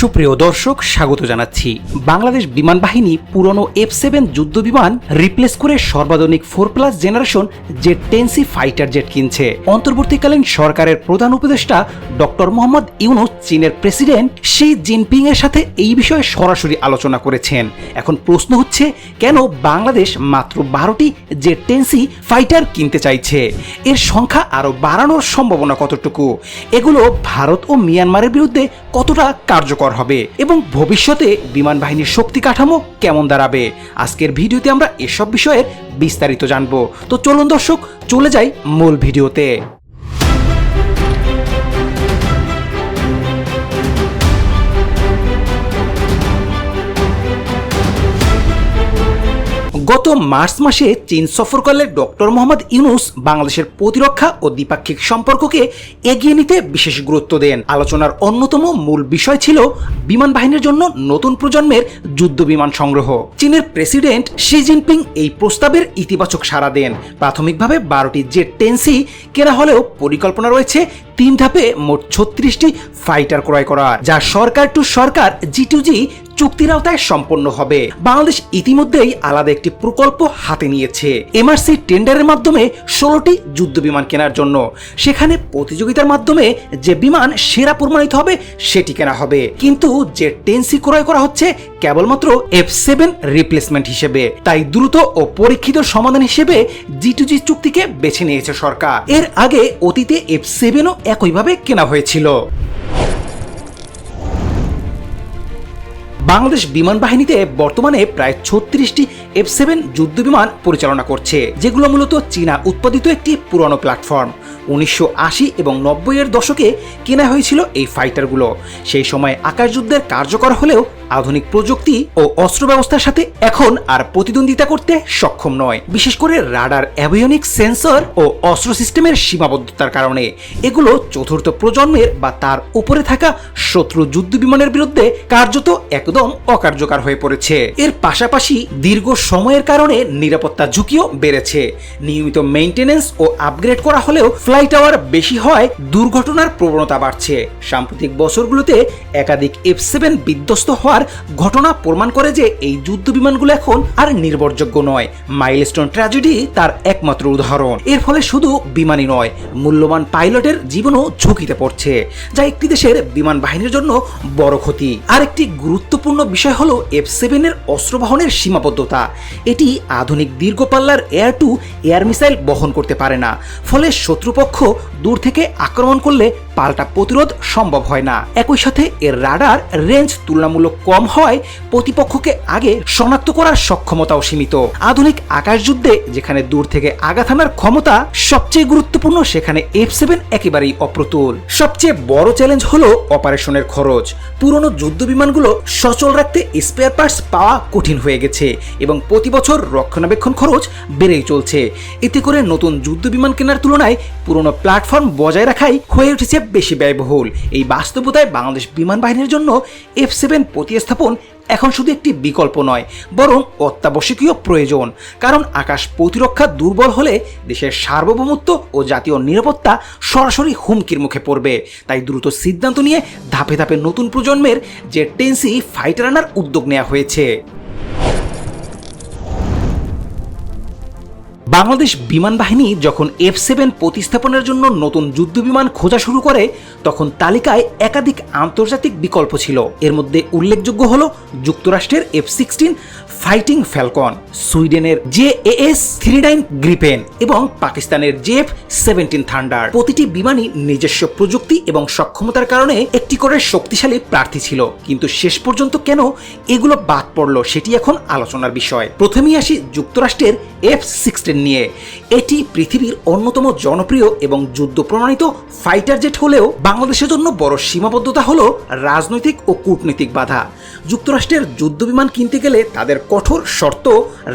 সুপ্রিয় দর্শক, স্বাগত জানাচ্ছি। বাংলাদেশ বিমান বাহিনী পুরনো এফ সেভেন যুদ্ধ বিমান রিপ্লেস করে সর্বাধুনিক four plus generation J ten C fighter jet কিনছে। অন্তর্বর্তীকালীন সরকারের প্রধান উপদেষ্টা ডক্টর মোহাম্মদ ইউনুস, চীনের প্রেসিডেন্ট শি জিনপিং এর সাথে এই বিষয়ে সরাসরি আলোচনা করেছেন। এখন প্রশ্ন হচ্ছে, কেন বাংলাদেশ মাত্র বারোটি জেট টেন্সি ফাইটার কিনতে চাইছে? এর সংখ্যা আরও বাড়ানোর সম্ভাবনা কতটুকু? এগুলো ভারত ও মিয়ানমারের বিরুদ্ধে কতটা কার্যকর হবে এবং ভবিষ্যতে বিমান বাহিনীর শক্তি কাঠামো কেমন দাঁড়াবে? আজকের ভিডিওতে আমরা এসব বিষয়ের বিস্তারিত জানব। তো চলুন দর্শক, চলে যাই মূল ভিডিওতে। গত মার্চ মাসে চীন সফর সফরকালে ডক্টর মোহাম্মদ ইউনুস বাংলাদেশের প্রতিরক্ষা ও দ্বিপাক্ষিক সম্পর্ককে এগিয়ে নিতে বিশেষ গুরুত্ব দেন। আলোচনার অন্যতম মূল বিষয় ছিল বিমান বাহিনীর জন্য নতুন প্রজন্মের যুদ্ধ বিমান সংগ্রহ। চীনের প্রেসিডেন্ট শি জিনপিং এই প্রস্তাবের ইতিবাচক সাড়া দেন। প্রাথমিকভাবে বারোটি জেট টেন্সি কেনা হলেও পরিকল্পনা রয়েছে তিন ধাপে মোট ছত্রিশটি ফাইটার ক্রয় করা যা সরকার টু সরকার, জি টু জি চুক্তির আওতায় সম্পন্ন হবে। বাংলাদেশ ইতিমধ্যেই আলাদা একটি প্রকল্প হাতে নিয়েছে। এমআরসি টেন্ডারের মাধ্যমে ষোলোটি যুদ্ধ বিমান কেনার জন্য। সেখানে প্রতিযোগিতার মাধ্যমে যে বিমান সেরা প্রমাণিত হবে, সেটি কেনা হবে। কিন্তু যে টেন্সি ক্রয় করা হচ্ছে, কেবলমাত্র এফ সেভেন রিপ্লেসমেন্ট হিসেবে। তাই দ্রুত ও পরীক্ষিত সমাধান হিসেবে জি টু জি চুক্তিকে বেছে নিয়েছে সরকার। এর আগে অতীতে এফ সেভেনও একইভাবে কেনা হয়েছিল। বাংলাদেশ বিমান বাহিনীতে বর্তমানে প্রায় ছত্রিশটি এফ সেভেন যুদ্ধ বিমান পরিচালনা করছে, যেগুলো মূলত চীনা উৎপাদিত একটি পুরনো প্ল্যাটফর্ম। উনিশশো আশি এবং নব্বই এর দশকে কেনা হয়েছিল এই ফাইটারগুলো সেই সময় আকাশ যুদ্ধের কার্যকর হলেও আধুনিক প্রযুক্তি ও অস্ত্র ব্যবস্থার সাথে এখন আর প্রতিদ্বন্দ্বিতা করতে সক্ষম নয়। বিশেষ করে রাডার অ্যাভিয়নিক সেন্সর ও অস্ত্র সিস্টেমের সীমাবদ্ধতার কারণে। এগুলো চতুর্থ প্রজন্মের বা তার উপরে থাকা শত্রু যুদ্ধ বিমানের বিরুদ্ধে কার্যত একদম অকার্যকর হয়ে পড়েছে। এর পাশাপাশি দীর্ঘ সময়ের কারণে নিরাপত্তা ঝুঁকিও বেড়েছে। নিয়মিত মেইনটেনেন্স ও আপগ্রেড করা হলেও ফ্লাইট আওয়ার বেশি হয় দুর্ঘটনার প্রবণতা বাড়ছে। সাম্প্রতিক বছরগুলোতে একাধিক এফ সেভেন বিধ্বস্ত হওয়ার ঘটনা প্রমাণ করে যে এই যুদ্ধ বিমানগুলো এখন আর নির্ভরযোগ্য নয়। মাইলস্টোন ট্র্যাজেডি তার একমাত্র উদাহরণ। এর ফলে শুধু বিমানই নয়, মূল্যবান পাইলটের জীবনও ঝুঁকিতে পড়ছে, যা একটি দেশের বিমান বাহিনীর জন্য বড় ক্ষতি। আর একটি গুরুত্বপূর্ণ বিষয় হলো এফ সেভেনের অস্ত্র বহনের সীমাবদ্ধতা। এটি আধুনিক দীর্ঘ পাল্লার এয়ার টু এয়ার মিসাইল বহন করতে পারে না, ফলে শত্রুপক্ষ দূর থেকে আক্রমণ করলে পাল্টা প্রতিরোধ সম্ভব হয় না। একই সাথে এর রাডার রেঞ্জ তুলনামূলক কম হয় প্রতিপক্ষকে আগে শনাক্ত করার সক্ষমতাও সীমিত। আধুনিক আকাশ যুদ্ধে যেখানে দূর থেকে আঘাত হানার ক্ষমতা সবচেয়ে গুরুত্বপূর্ণ, সেখানে এফ সেভেন একেবারেই অপ্রতুল। সবচেয়ে বড় চ্যালেঞ্জ হলো অপারেশনের খরচ। পুরনো যুদ্ধ বিমানগুলো সচল রাখতে স্পেয়ার পার্টস পাওয়া কঠিন হয়ে গেছে এবং প্রতি বছর রক্ষণাবেক্ষণ খরচ বেড়েই চলছে। এতে করে নতুন যুদ্ধ বিমান কেনার তুলনায় পুরনো প্ল্যাটফর্ম বজায় রাখাই হয়ে উঠেছে বেশি ব্যয়বহুল। এই বাস্তবতায় বাংলাদেশ বিমান বাহিনীর জন্য এফ সেভেন প্রতিস্থাপন এখন শুধু একটি বিকল্প নয়, বরং অত্যাবশ্যকীয় প্রয়োজন। কারণ আকাশ প্রতিরক্ষা দুর্বল হলে দেশের সার্বভৌমত্ব ও জাতীয় নিরাপত্তা সরাসরি হুমকির মুখে পড়বে। তাই দ্রুত সিদ্ধান্ত নিয়ে ধাপে ধাপে নতুন প্রজন্মের যে টেন্সি ফাইটার আনার উদ্যোগ নেওয়া হয়েছে। বাংলাদেশ বিমান বাহিনী যখন এফ সেভেন প্রতিস্থাপনের জন্য নতুন যুদ্ধ বিমান খোঁজা শুরু করে, তখন তালিকায় একাধিক আন্তর্জাতিক বিকল্প ছিল। এর মধ্যে উল্লেখযোগ্য হল যুক্তরাষ্ট্রের এফ সিক্সটিন ফাইটিং ফ্যালকন, সুইডেনের J S three nine Gripen এবং পাকিস্তানের জেফ সেভেন্টিন থান্ডার। প্রতিটি বিমানই নিজস্ব প্রযুক্তি এবং সক্ষমতার কারণে একটি করে শক্তিশালী প্রার্থী ছিল। কিন্তু শেষ পর্যন্ত কেন এগুলো বাদ পড়ল সেটি এখন আলোচনার বিষয়। প্রথমেই আসি যুক্তরাষ্ট্রের এফ সিক্সটিন নিয়ে। এটি পৃথিবীর অন্যতম জনপ্রিয় এবং যুদ্ধ প্রমাণিত ফাইটার জেট হলেও বাংলাদেশের জন্য বড় সীমাবদ্ধতা হলো রাজনৈতিক ও কূটনৈতিক বাধা। যুক্তরাষ্ট্রের যুদ্ধ বিমান কিনতে গেলে তাদের কঠোর শর্ত,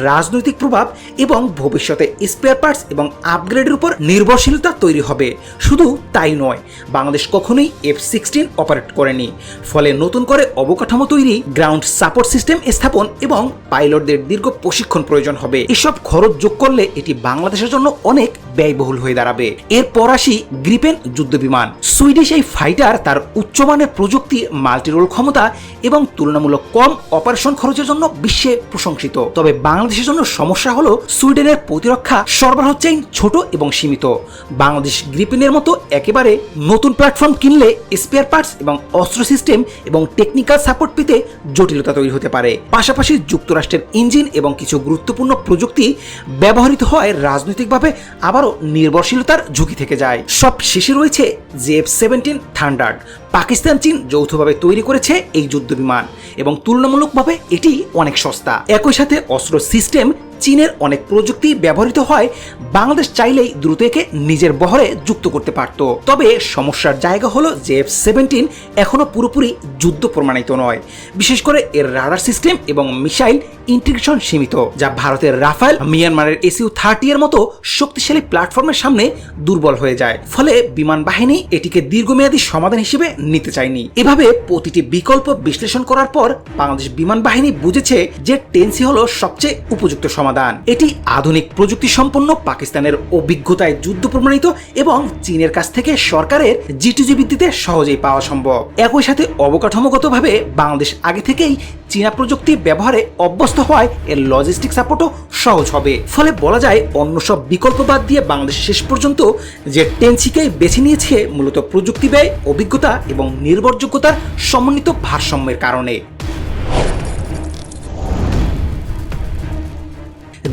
রাজনৈতিক প্রভাব এবং ভবিষ্যতে স্পেয়ার পার্টস এবং আপগ্রেডের উপর নির্ভরশীলতা তৈরি হবে। শুধু তাই নয়, বাংলাদেশ কখনোই এফ সিক্সটিন অপারেট করেনি। ফলে নতুন করে অবকাঠামো তৈরি গ্রাউন্ড সাপোর্ট সিস্টেম স্থাপন এবং পাইলটদের দীর্ঘ প্রশিক্ষণ প্রয়োজন হবে। এসব খরচ যোগ করলে এটি বাংলাদেশের জন্য অনেক ব্যয়বহুল হয়ে দাঁড়াবে। এরপর আসি গ্রিপেন যুদ্ধবিমান। সুইডিশ এই ফাইটার তার উচ্চমানের প্রযুক্তি, মাল্টিরোল ক্ষমতা এবং তুলনামূলক কম অপারেশন খরচের জন্য বিশ্বে প্রশংসিত। তবে বাংলাদেশের জন্য সমস্যা হলো সুইডেনের প্রতিরক্ষা সরবরাহ চেইন ছোট এবং সীমিত। বাংলাদেশ গ্রিপেনের মতো একেবারে নতুন প্ল্যাটফর্ম কিনলে স্পেয়ার পার্টস এবং অস্ত্র সিস্টেম এবং টেকনিক্যাল সাপোর্ট পেতে জটিলতা তৈরি হতে পারে। পাশাপাশি যুক্তরাষ্ট্রের ইঞ্জিন এবং কিছু গুরুত্বপূর্ণ প্রযুক্তি ব্যবহৃত হয় রাজনৈতিকভাবে আবারও নির্ভরশীলতার ঝুঁকি থেকে যায়। সব শেষে রয়েছে জেএফ সেভেন্টিন থান্ডার্ড পাকিস্তান, চীন যৌথভাবে তৈরি করেছে এই যুদ্ধ বিমান এবং তুলনামূলকভাবে এটি অনেক সস্তা। একই সাথে অস্ত্র সিস্টেম চীনের অনেক প্রযুক্তি ব্যবহৃত হয়, বাংলাদেশ চাইলেই দ্রুত একে নিজের বহরে যুক্ত করতে পারত। তবে সমস্যার জায়গা হলো যে এফ সেভেন্টিন এখনও পুরোপুরি যুদ্ধ প্রমাণিত নয়। বিশেষ করে এর রাডার সিস্টেম এবং মিসাইল ইন্টিগ্রেশন সীমিত, যা ভারতের রাফায়েল, মিয়ানমারের এসইউ থার্টি এর মতো শক্তিশালী প্ল্যাটফর্মের সামনে দুর্বল হয়ে যায়। ফলে বিমান বাহিনী এটিকে দীর্ঘমেয়াদী সমাধান হিসেবে নিতে চায়নি। এভাবে প্রতিটি বিকল্প বিশ্লেষণ করার পর বাংলাদেশ বিমান বাহিনী বুঝেছে যে টেন্সি হলো সবচেয়ে উপযুক্ত সমাধান। এটি আধুনিক প্রযুক্তি সম্পন্ন পাকিস্তানের অভিজ্ঞতায় যুদ্ধ প্রমাণিত এবং চীনের কাছ থেকে সরকারের জিটিজি ভিত্তিতে সহজেই পাওয়া সম্ভব। একই সাথে অবকাঠামোগতভাবে বাংলাদেশ আগে থেকেই চীনা প্রযুক্তি ব্যবহারে অভ্যস্ত হওয়ায় এর লজিস্টিক সাপোর্টও সহজ হবে। ফলে বলা যায়, অন্য সব বিকল্প বাদ দিয়ে বাংলাদেশ শেষ পর্যন্ত যে টেন্সিকেই বেছে নিয়েছে, মূলত প্রযুক্তি ব্যয়, অভিজ্ঞতা এবং নির্ভরযোগ্যতার সমন্বিত ভারসাম্যের কারণে।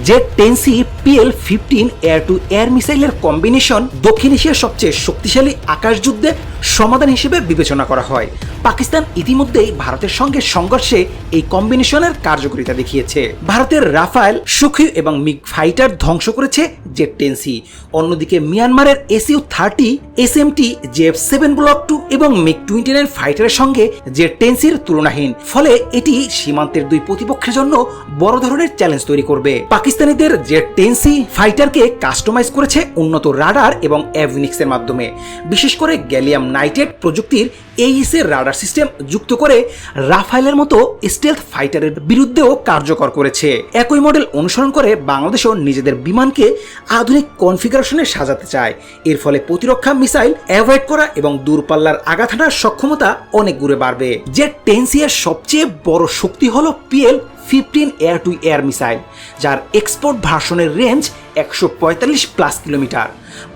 J ten C PL fifteen air to air মিসাইলের কম্বিনেশন দক্ষিণ এশিয়ার সবচেয়ে শক্তিশালী আকাশ যুদ্ধে সমাধান হিসেবে বিবেচনা করা হয়। পাকিস্তান ইতিমধ্যেই ভারতের সঙ্গে সংঘর্ষে এই কম্বিনেশনের কার্যকারিতা দেখিয়েছে। ভারতের রাফায়েল, সুখী এবং মিগ ফাইটার ধ্বংস করেছে জেট টেন্সি অন্যদিকে মিয়ানমারের SU thirty, S M T JF seven block two এবং মিগ টোয়েন্টি নাইন ফাইটারের সঙ্গে জেট টেন্সির তুলনাহীন। ফলে এটি সীমান্তের দুই প্রতিপক্ষের জন্য বড় ধরনের চ্যালেঞ্জ তৈরি করবে। পাকিস্তানিদের জেট টেন্সি ফাইটারকে কাস্টমাইজ করেছে উন্নত রাডার এবং অ্যাভিনিক্সের মাধ্যমে। বিশেষ করে গ্যালিয়াম নাইটেড প্রযুক্তির এইস এর রাডার সিস্টেম যুক্ত করে রাফাইলের মতো স্টেলথ ফাইটারের বিরুদ্ধেও কার্যকর করেছে। একই মডেল অনুসরণ করে বাংলাদেশও নিজেদের বিমানকে আধুনিক কনফিগারেশনে সাজাতে চায়। এর ফলে প্রতিরক্ষা মিসাইল অ্যাভয়েড করা এবং দূরপাল্লার আঘাত সক্ষমতা অনেক গুণে বাড়বে। যে টেন্সিয়ার সবচেয়ে বড় শক্তি হলো PL fifteen air to air missile যার এক্সপোর্ট ভার্সনের রেঞ্জ একশো পঁয়তাল্লিশ প্লাস কিলোমিটার।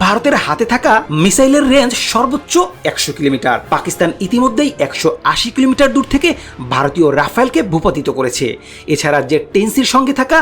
ভারতের হাতে থাকা মিসাইলের রেঞ্জ সর্বোচ্চ একশো কিলোমিটার। পাকিস্তান ইতিমধ্যেই একশো আশি কিলোমিটার দূর থেকে ভারতীয় রাফায়েলকে ভূপাতিত করেছে। এছাড়া যে টেন্সির সঙ্গে থাকা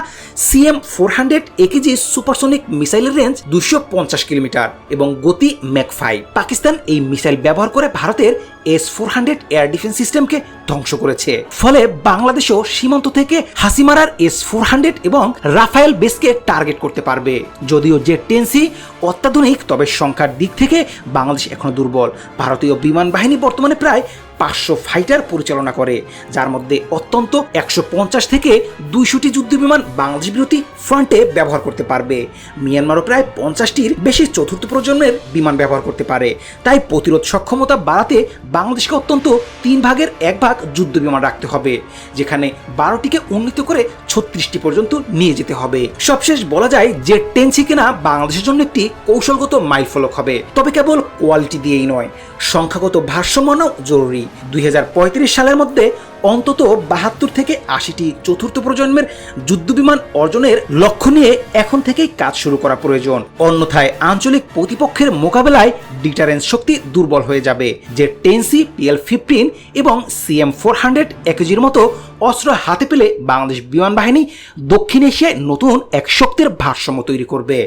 CM four hundred AKG supersonic মিসাইলের রেঞ্জ দুশো পঞ্চাশ কিলোমিটার এবং গতি ম্যাক ফাইভ। পাকিস্তান এই মিসাইল ব্যবহার করে ভারতের S four hundred air defence সিস্টেমকে ধ্বংস করেছে। ফলে বাংলাদেশও সীমান্ত থেকে হাসিমারার এস ফোর হান্ড্রেড এবং রাফায়েল বেসকে টার্গেট করতে পারবে। যদিও যে টেন্সি অত্যাধুনিক, তবে সংখ্যার দিক থেকে বাংলাদেশ এখনও দুর্বল। ভারতীয় বিমান বাহিনী বর্তমানে প্রায় পাঁচশো ফাইটার পরিচালনা করে, যার মধ্যে অত্যন্ত একশো পঞ্চাশ থেকে দুইশোটি যুদ্ধ বিমান বাংলাদেশ বিরোধী ফ্রন্টে ব্যবহার করতে পারবে। মিয়ানমারও প্রায় পঞ্চাশটির বেশি চতুর্থ প্রজন্মের বিমান ব্যবহার করতে পারে। তাই প্রতিরোধ সক্ষমতা বাড়াতে বাংলাদেশকে অত্যন্ত তিন ভাগের এক ভাগ যুদ্ধ বিমান রাখতে হবে, যেখানে বারোটিকে উন্নীত করে ছত্রিশটি পর্যন্ত নিয়ে যেতে হবে। সবশেষ বলা যায় যে টেন্সি কেনা বাংলাদেশের জন্য একটি কৌশলগত মাইলফলক হবে, তবে কেবল কোয়ালিটি দিয়েই নয়, সংখ্যাগত ভারসাম্যও জরুরি। দুই সালের মধ্যে অন্তত বাহাত্তর থেকে আশিটি চতুর্থ প্রজন্মের যুদ্ধবিমান অর্জনের লক্ষ্য নিয়ে এখন থেকেই কাজ শুরু করা প্রয়োজন। অন্যথায় আঞ্চলিক প্রতিপক্ষের মোকাবেলায় ডিটারেন্স শক্তি দুর্বল হয়ে যাবে, যে টেনসি পিএল ফিফটিন এবং সিএম ফোর হান্ড্রেড একেজির মতো অস্ত্র হাতে পেলে বাংলাদেশ বিমান বাহিনী দক্ষিণ এশিয়ায় নতুন এক শক্তির ভারসাম্য তৈরি করবে।